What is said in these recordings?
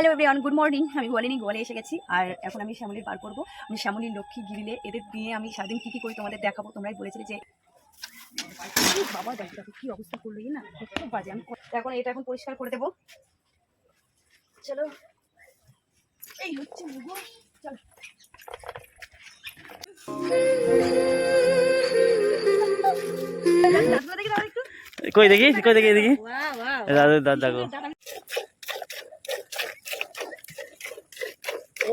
Hello everyone good morning আমি গোয়ালিনি গোয়ালে এসে গেছি। আর এখন আমি শ্যামলির বার করব। আমি শ্যামলির লক্ষ্মী গিরিলে। এদের দিয়ে আমি সারাদিন কী কী করি তোমাদের দেখাবো তোমরাই বলেছিলে যে বাবা দেখো কী অবস্থা করল না খুব বাজে। আমি এখন এটা এখন পরিষ্কার করে দেবো। চলো। এই হচ্ছে চলো। কই দেখি কই দেখি দেখি. দাদু দাদু দেখো ও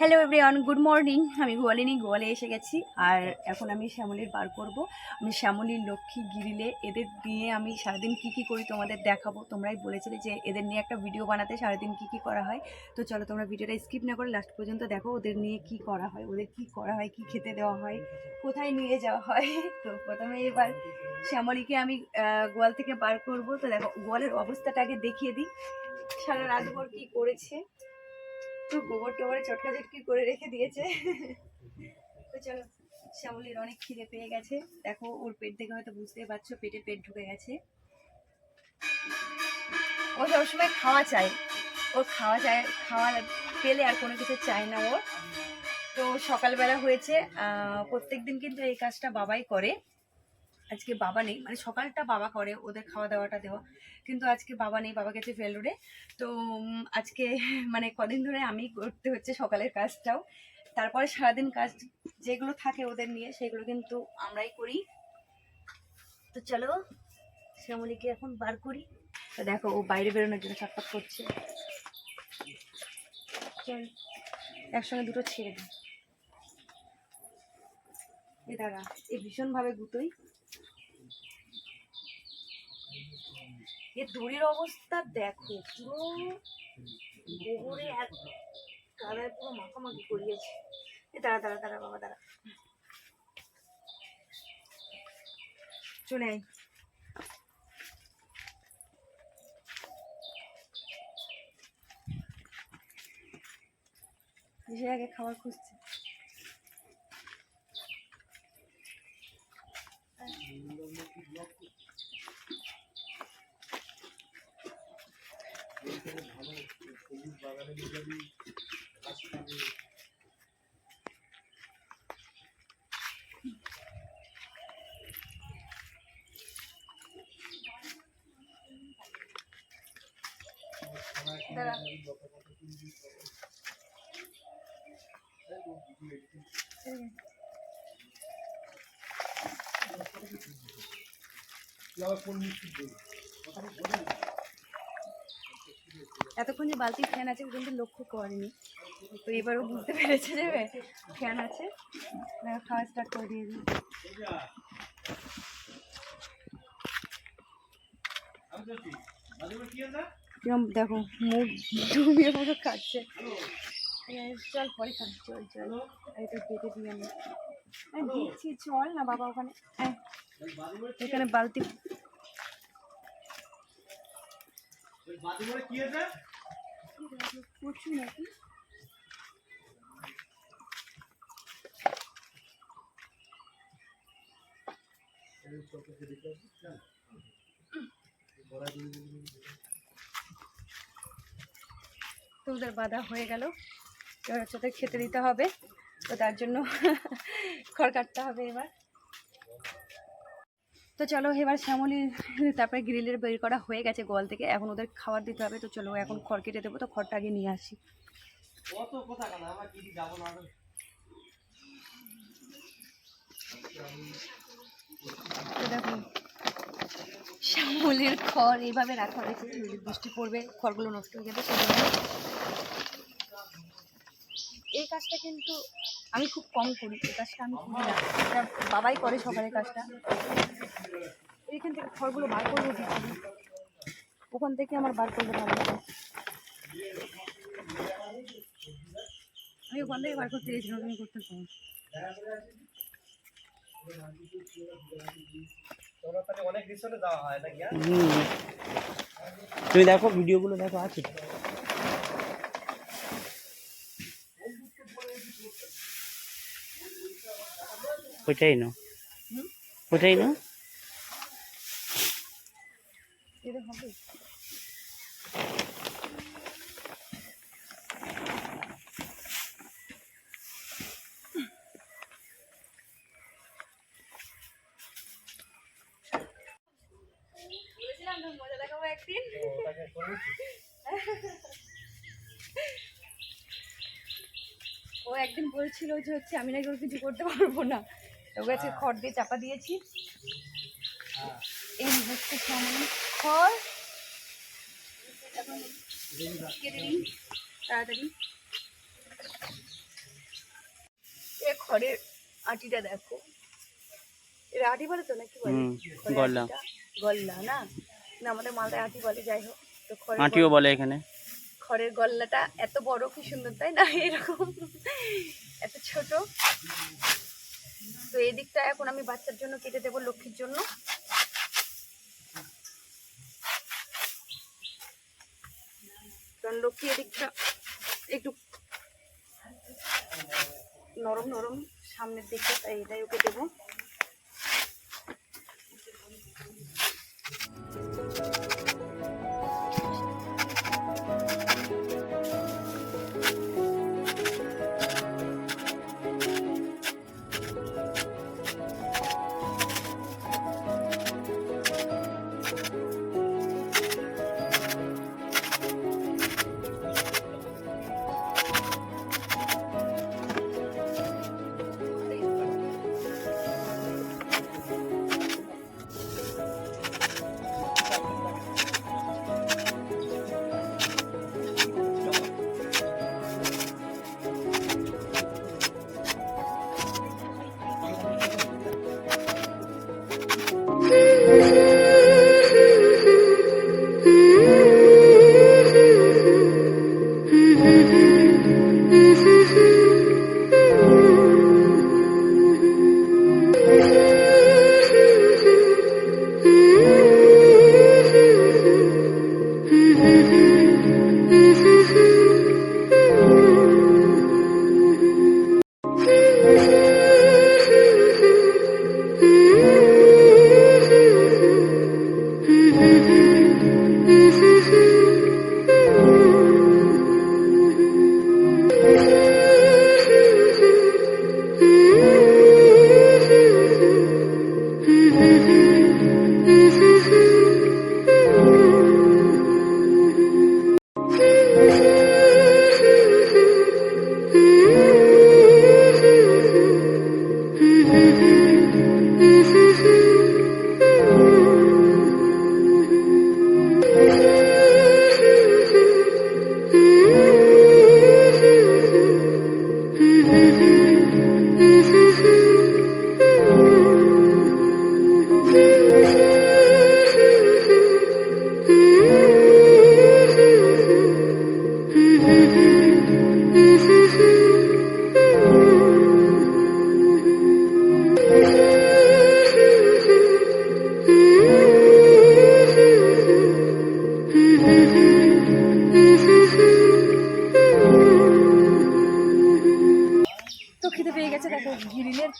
হ্যালো এভরিওয়ান গুড মর্নিং আমি গোয়ালিনি, গোয়ালে এসে গেছি আর এখন আমি শ্যামলির বার করব। আমি শ্যামলির লক্ষ্মী, গিরিলে এদের দিয়ে আমি সারাদিন কি কি করি তোমাদের দেখাবো। তোমরাই বলেছিলে যে এদের নিয়ে একটা ভিডিও বানাতে সারাদিন কি কি করা হয়। তো চলো তোমরা ভিডিওটা স্কিপ না করে লাস্ট পর্যন্ত দেখো ওদের নিয়ে কি করা হয়, ওদের কি করা হয়, কি খেতে দেওয়া হয়, কোথায় নিয়ে যাওয়া হয়। তো প্রথমে এবার শ্যামলীকে আমি গোয়াল থেকে বার করব। তো দেখো গোয়ালের অবস্থাটা আগে দেখিয়ে দিই। সারা রাতভর কি করেছে? তো গোবর টোবরে চটকা চটকি করে রেখে দিয়েছে? তো চলো, শ্যামলির অনেক খিদে পেয়ে গেছে। দেখো, ওর পেট দেখে হয়তো বুঝতেই পারছ, পেটে পেট ঢুকে গেছে। ও সবসময় খাওয়া চায়। ওর খাওয়া চায়, খাওয়া পেলে আর কোনো কিছু চায় না ওর। তো সকালবেলা হয়েছে প্রত্যেক দিন কিন্তু এই কাজটা বাবাই করে। আজকে বাবা নেই মানে সকালটা বাবা করে, ওদের খাওয়া দাওয়াটা দেওয়া। কিন্তু আজকে বাবা নেই, বাবা গেছে ফেলুরে তো আজকে মানে কদিন ধরে আমি করতে হচ্ছে সকালের কাজটাও। তারপরে সারাদিন কাজ যেগুলো থাকে ওদের নিয়ে, সেগুলো কিন্তু আমরাই করি। তো চলো, শ্যামলীকে এখন বার করি। তো দেখো, ও বাইরে বেরোনোর জন্য ছটফট করছে। একসঙ্গে দুটো ছেড়ে দিই। এ দাঁড়া, এ ভীষণভাবে গুতোই। এ দড়ির অবস্থা দেখো, পুরো গোবরে এক কাদায় পুরো মাখামাখি করিয়েছে। এ দাঁড়া দাঁড়া দাঁড়া, বাবা, দাঁড়া। চলে আয়। আগে খাবার খুঁজছে। এতক্ষণ যে বালতি ফ্যান আছে কিন্তু লক্ষ্য করেনি। তো এবারও বুঝতে পেরেছে যে ফ্যান আছে। খাওয়া স্টার্ট করে দিয়ে দিই। দেখো, মুখ ডুবিয়ে মতো খাচ্ছে চল পরে খাবি চল চল। এটা কেটে দিয়ে আমি দিচ্ছি, চল না বাবা ওখানে। এখানে বালতি। প্রচুর নাকি? তো বাধা হয়ে গেল। এবার হচ্ছে ওদের খেতে দিতে হবে। তো তার জন্য খড় কাটতে হবে এবার। তো চলো এবার শ্যামলির তারপরে গ্রিলের বের করা হয়ে গেছে গোয়াল থেকে। এখন ওদের খাবার দিতে হবে। তো চলো এখন খড় কেটে দেবো। তো খড়টা আগে নিয়ে আসি। তো দেখো শ্যামলির খড় এইভাবে রাখা হয়েছে। বৃষ্টি পড়বে খড়গুলো নষ্ট হয়ে যাবে সেজন্য এই কাজটা কিন্তু আমি খুব কম করি। এই কাজটা আমি করি না। এটা বাবাই করে সকালের কাজটা। এইখান থেকে খড়গুলো বার করব কি? ওখান থেকে আমার বার করতে ভালো আমি ওখান থেকে বার করতে গেছিলাম তুমি করতে পারো তুমি দেখো, ভিডিওগুলো দেখো, আছে? ওইটাই না। ওইটাই না? ও একদিন বলছিল যে হচ্ছে আমি নাকি ওর কিছু করতে পারব না। খড় দিয়ে চাপা দিয়েছি। এই হচ্ছে সামনে খড় কেটে নিই তাড়াতাড়ি। এ খড়ের আটিটা দেখো। এর আটি বলে তো নাকি বলে? গল্লা। গল্লা না? না আমাদের মালদায় আটি বলে যাই হোক। তো খড়ের আঁটিও বলে এখানে। খড়ের গল্লাটা এত বড় কি সুন্দর তাই না? এরকম। এত ছোট। তো এই দিকটা এখন আমি বাচ্চার জন্য কেটে দেবো লক্ষ্মীর জন্য। কারণ লক্ষ্মী এদিকটা একটু নরম নরম সামনের দিকটা, তাই এটাই ওকে দেবো।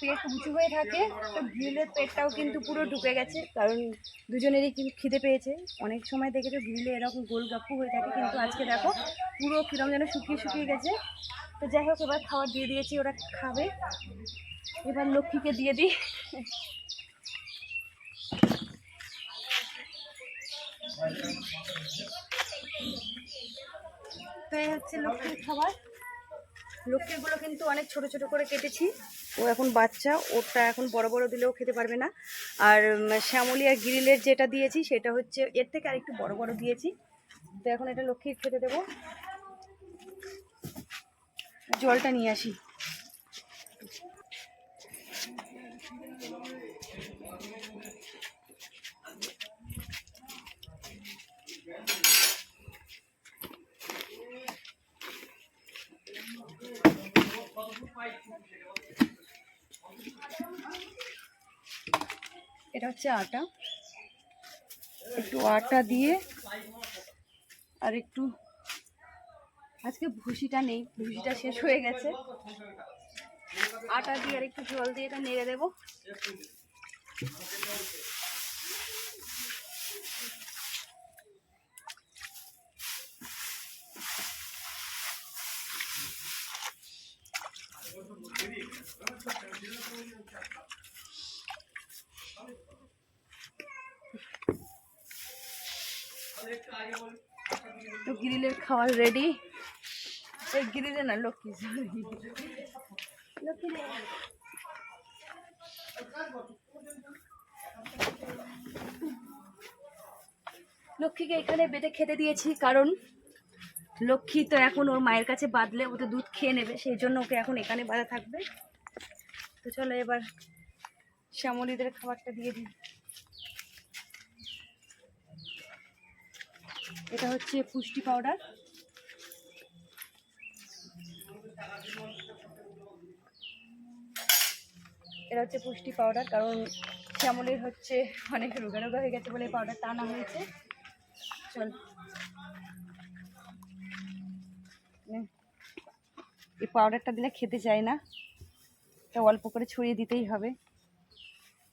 পেট উঁচু হয়ে থাকে, তো গ্রিলের পেটটাও কিন্তু পুরো ঢুকে গেছে, কারণ দুজনেরই কিন্তু খিদে পেয়েছে। অনেক সময় দেখেছ গ্রিলে এরকম গোলগাপ্পু হয়ে থাকে, কিন্তু আজকে দেখো পুরো কিরম যেন শুকিয়ে শুকিয়ে গেছে। তো যাই হোক, এবার খাবার দিয়ে দিয়েছি, ওরা খাবে। এবার লক্ষ্মীকে দিয়ে দিই। তো এই হচ্ছে লক্ষ্মীর খাবার। লক্ষ্মীরগুলো কিন্তু অনেক ছোট ছোট করে কেটেছি। ও এখন বাচ্চা ওটা এখন বড় বড় দিলেও খেতে পারবে না। আর শ্যামলি আর গ্রিলের যেটা দিয়েছি, সেটা হচ্ছে, এর থেকে আরেকটু বড় বড় দিয়েছি। তো এখন এটা লক্ষ্মীর খেতে দেবো। জলটা নিয়ে আসি। এটা হচ্ছে আটা। একটু আটা দিয়ে আর একটু আজকে ভুসিটা নেই ভুসিটা শেষ হয়ে গেছে। আটা দিয়ে আর একটু জল দিয়ে এটা নেড়ে দেবো। তো গ্রিলের খাবার রেডি এই গ্রিলে না, লক্ষ্মী লক্ষ্মীকে এখানে বেটে খেতে দিয়েছি, কারণ লক্ষ্মী তো এখন ওর মায়ের কাছে বাঁধলে ও তো দুধ খেয়ে নেবে, সেই জন্য ওকে এখন এখানে বাঁধা থাকবে। তো চলো এবার শ্যামলীদের খাবারটা দিয়ে দিই। এটা হচ্ছে পুষ্টি পাউডার। এটা হচ্ছে পুষ্টি পাউডার, কারণ শ্যামলের হচ্ছে অনেক রোগা রোগা হয়ে গেছে বলে পাউডারটা আনা হয়েছে। চল। এই পাউডারটা দিলে খেতে চায় না। তা অল্প করে ছড়িয়ে দিতেই হবে।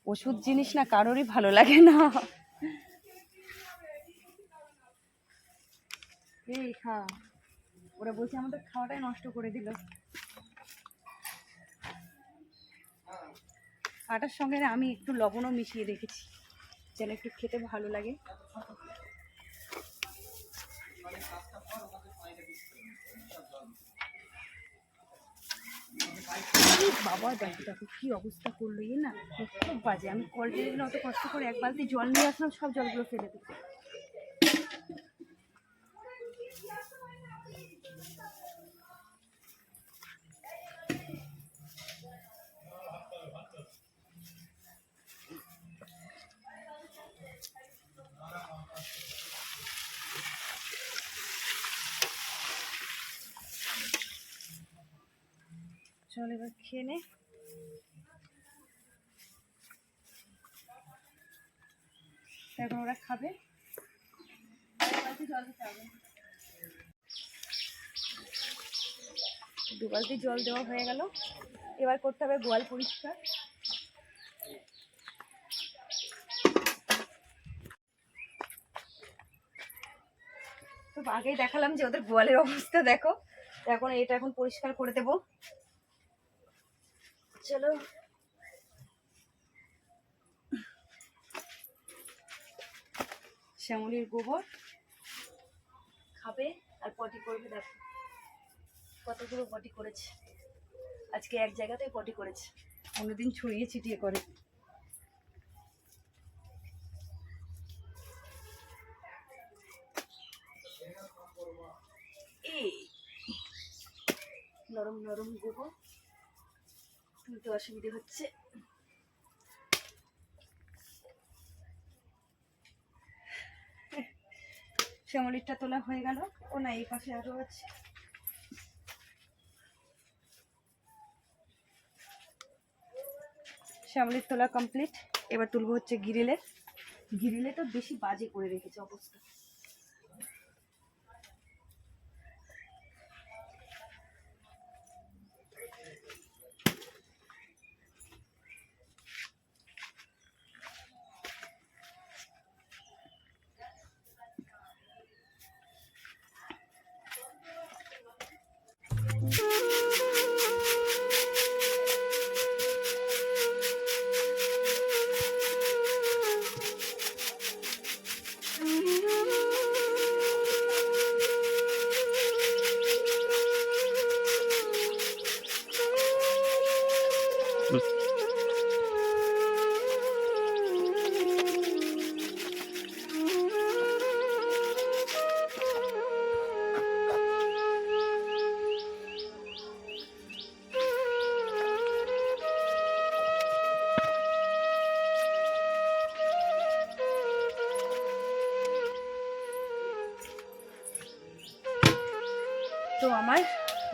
ওষুধ জিনিস না কারোরই ভালো লাগে না। এই খা। ওরা বলছে আমাদের খাওয়াটাই নষ্ট করে দিল। আটার সঙ্গে আমি একটু লবণও মিশিয়ে রেখেছি, যেন একটু খেতে ভালো লাগে। বাবা, দেখো দেখো, কি অবস্থা করল না, খুব বাজে। আমি কল অত কষ্ট করে এক বালতি জল নিয়ে আসলাম, সব জলগুলো ফেলে দিচ্ছি চল এবার খেয়ে নে। ওরা খাবে। দু বালতি জল দেওয়া হয়ে গেল। এবার করতে হবে গোয়াল পরিষ্কার। তো আগেই দেখালাম যে ওদের গোয়ালের অবস্থা, দেখো। এখন এটা এখন পরিষ্কার করে দেবো। চলো। শ্যামলির গোবর। খাবে আর পটি করবে দেখো। কতগুলো পটি করেছে। আজকে এক জায়গাতেই পটি করেছে। অন্যদিন ছড়িয়ে ছিটিয়ে করে। নরম নরম গোবর। তুলতে অসুবিধে হচ্ছে। শ্যামলিরটা তোলা হয়ে গেল। ও না, এই পাশে আরও আছে। শ্যামলির তোলা কমপ্লিট এবার তুলবো হচ্ছে গিরিলে। গিরিলে তো বেশি বাজে করে রেখেছে অবস্থা।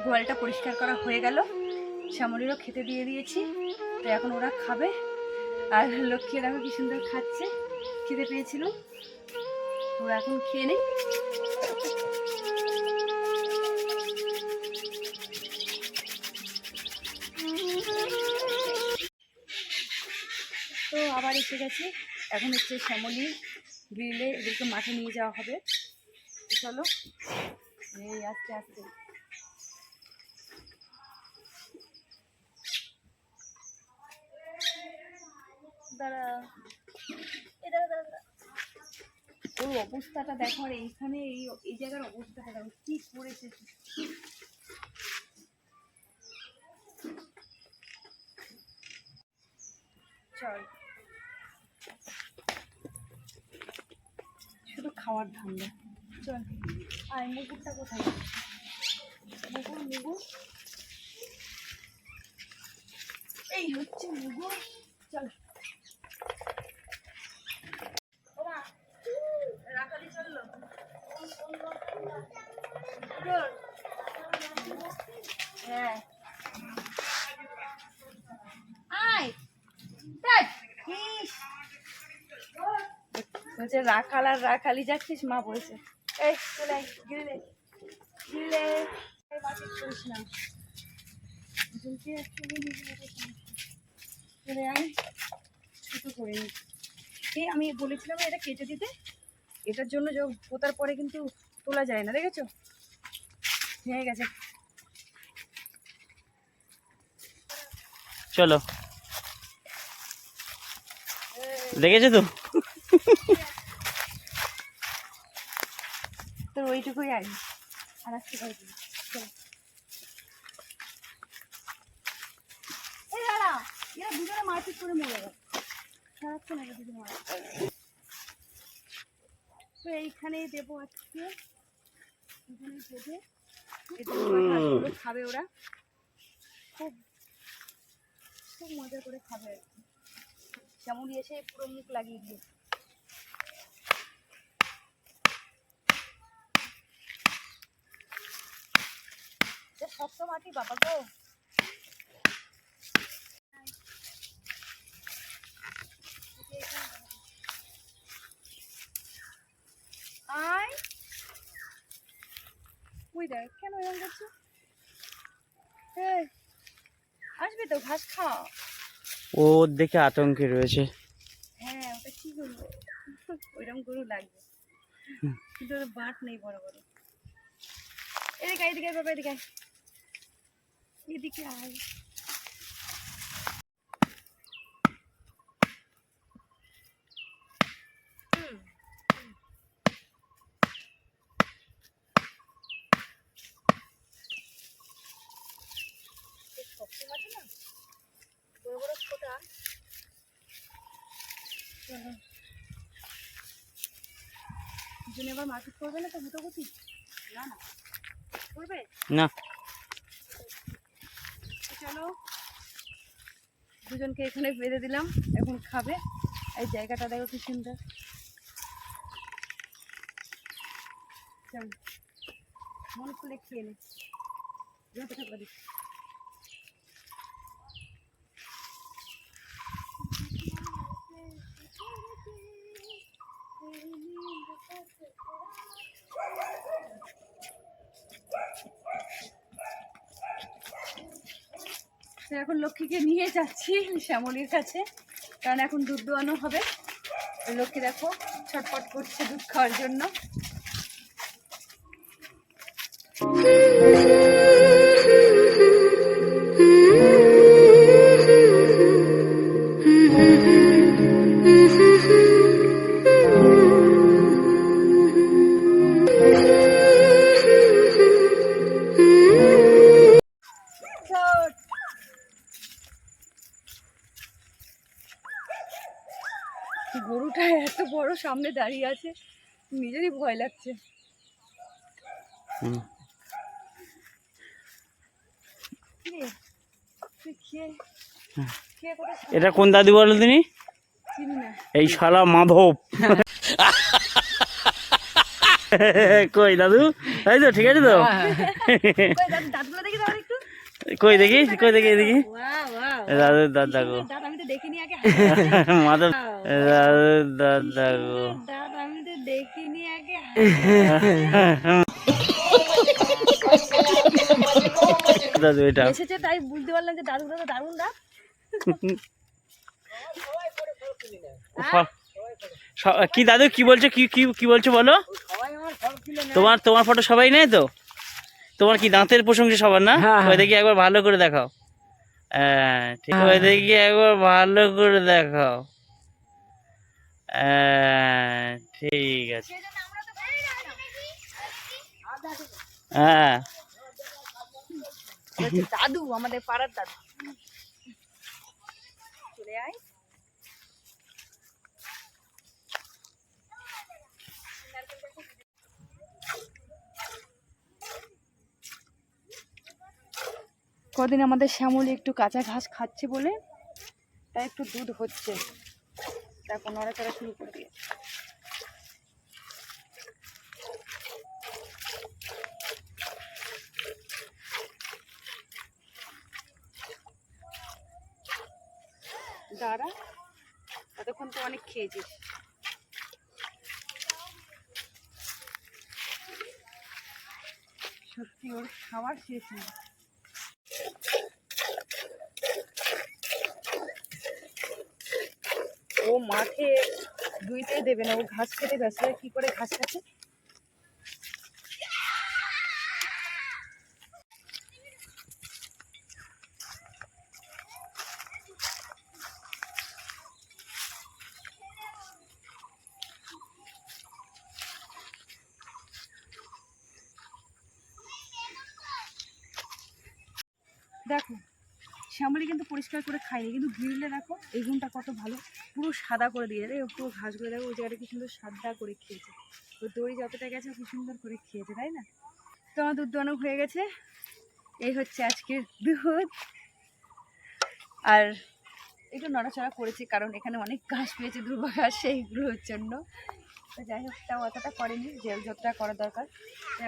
গোয়ালটা পরিষ্কার করা হয়ে গেল। শ্যামলিরও খেতে দিয়ে দিয়েছি। তো এখন ওরা খাবে। আর লক্ষ্মী দেখো কি সুন্দর খাচ্ছে। খেতে পেয়েছিল। ওরা এখন খেয়ে নেই। তো আবার এসে গেছি। এখন হচ্ছে শ্যামলি গ্রিলে এদেরকে মাঠে নিয়ে যাওয়া হবে। চলো, এই আস্তে আস্তে। দাঁড়া। এ দাঁড়া দাঁড়া দাঁড়া। ওর অবস্থাটা দেখো আর এইখানে এই এই জায়গার অবস্থাটা দেখো। কি করেছে? চল। শুধু খাওয়ার ধান্দা। চল। আর মুগুরটা কোথায়? মুগুর মুগুর এই হচ্ছে মুগুর চল। বলছে রাখাল আর রাখালি যাচ্ছিস মা বলছে। এই চলে গিলে গিলে আমি বলেছিলাম এটা কেটে দিতে? এটার জন্য পোতার পরে কিন্তু তোলা যায় না দেখেছ? হয়ে গেছে। চলো। দেখেছ তো তোর ওইটুকুই আগে আর আসতে পারবি তো এইখানেই দেবো আজকে। খাবে ওরা। খুব খুব মজা করে খাবে যেমন এসে পুরো মুখ লাগিয়ে দিয়ে শক্ত মাটি বাবা গো। আয়। ওই দেখ কেন এরকম করছ? আসবে তো ঘাস খা ও দেখে আতঙ্কে রয়েছে। হ্যাঁ ওটা কি করব ওইরকম গরু লাগবে। কিন্তু বাট নেই বড় বড়। এদিকে এদিকে বাবা এদিকে। এদিকে আয়। আবার মারপিট করবে না তো না না। করবে? না। তো দুজনকে এখানে বেঁধে দিলাম, এখন খাবে। এই জায়গাটা দেখো কি সুন্দর। মন খুলে খেয়ে নে। তো এখন লক্ষ্মীকে নিয়ে যাচ্ছি শ্যামলির কাছে, কারণ এখন দুধ দোয়ানো হবে। লক্ষ্মী দেখো ছটপট করছে দুধ খাওয়ার জন্য। দাঁড়িয়ে আছে। নিজেরই ভয় লাগছে। কোথায় এটা কোন দাদু বলো তিনি? এই শালা মাধব। কই দাদু? তাই তো ঠিক আছে তো? কই দেখি? কই দেখি দেখি? দাদু দেখিনি আগে। মাধব দাদু দেখিনি আগে। দাদু এটা। এসেছে তাই বুঝতে পারলাম যে দাদুগুলো তো দারুণ স- কি দাদু কি বলছো? কি কি কি বলছো বলো? তোমার তোমার ফটো সবাই নেই তো? তোমার কি দাঁতের প্রশংসা সবার না? ওই দেখি একবার ভালো করে দেখাও। হ্যাঁ ঠিক ওই দেখি একবার ভালো করে দেখাও। ঠিক আছে। হ্যাঁ। দাদু আমাদের পাড়ার দাদু চলে আয় কদিন আমাদের শ্যামলি একটু কাঁচা ঘাস খাচ্ছে বলে, তাই একটু দুধ হচ্ছে। দেখো নড়াচড়া শুরু করে দিয়েছে। দাঁড়া, এতক্ষণ তো অনেক খেয়েছিস। সত্যি, ওর খাবার শেষ নেই ও মাঠে দুইতে দেবে না, ও ঘাস খেতে ব্যস্ত কি করে ঘাস খাচ্ছে? দেখো, শ্যামলি কিন্তু পরিষ্কার করে খায়নি, কিন্তু গ্রিলে দেখো, এই গুণটা কত ভালো। পুরো সাদা করে দিয়ে দেয়, পুরো ঘাসগুলো দেখো ওই জায়গাটা কি সুন্দর সাদা করে খেয়েছে। ওই দড়ি যতটা গেছে, কি সুন্দর করে খেয়েছে, তাই না? তো আমার দুধ দোয়ানো হয়ে গেছে। এই হচ্ছে আজকের দুধ। আর একটু নড়াচড়া করেছি, কারণ এখানে অনেক ঘাস পেয়েছে, দুর্বা ঘাস, সেইগুলোর জন্য। তো যাই হোক, তাও অতটা করেনি, যে যতটা করা দরকার।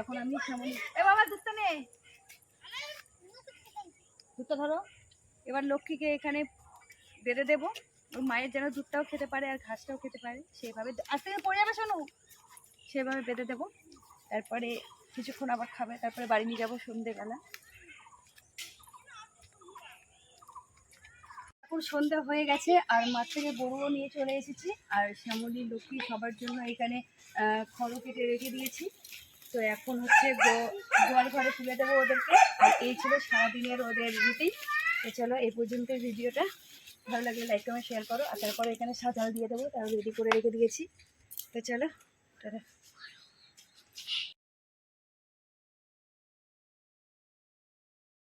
এখন আমি শ্যামলি এ বাবা দুধটা নে। দুধটা ধরো। এবার লক্ষ্মীকে এখানে বেঁধে দেবো। ওর মায়ের যেন দুধটাও খেতে পারে আর ঘাসটাও খেতে পারে সেভাবে আজ থেকে পড়ে যাবে শোনো সেভাবে বেঁধে দেবো। তারপরে কিছুক্ষণ আবার খাবে, তারপরে বাড়ি নিয়ে যাব সন্ধেবেলা। এখন সন্ধ্যা হয়ে গেছে, আর মাঠ থেকে বড়ুও নিয়ে চলে এসেছি, আর শ্যামলী, লক্ষ্মী সবার জন্য এখানে খড় কেটে রেখে দিয়েছি। তো এখন হচ্ছে গোয়াল ঘরে তুলে দেবো ওদেরকে। আর এই ছিল সারাদিনের ওদের রুটিন তো চলো এই পর্যন্ত ভিডিওটা। ভালো লাগলে লাইক কমেন্ট শেয়ার করো। আর তারপরে এখানে সাজাল দিয়ে দেবো তার রেডি করে রেখে দিয়েছি। তো চলো, টাটা।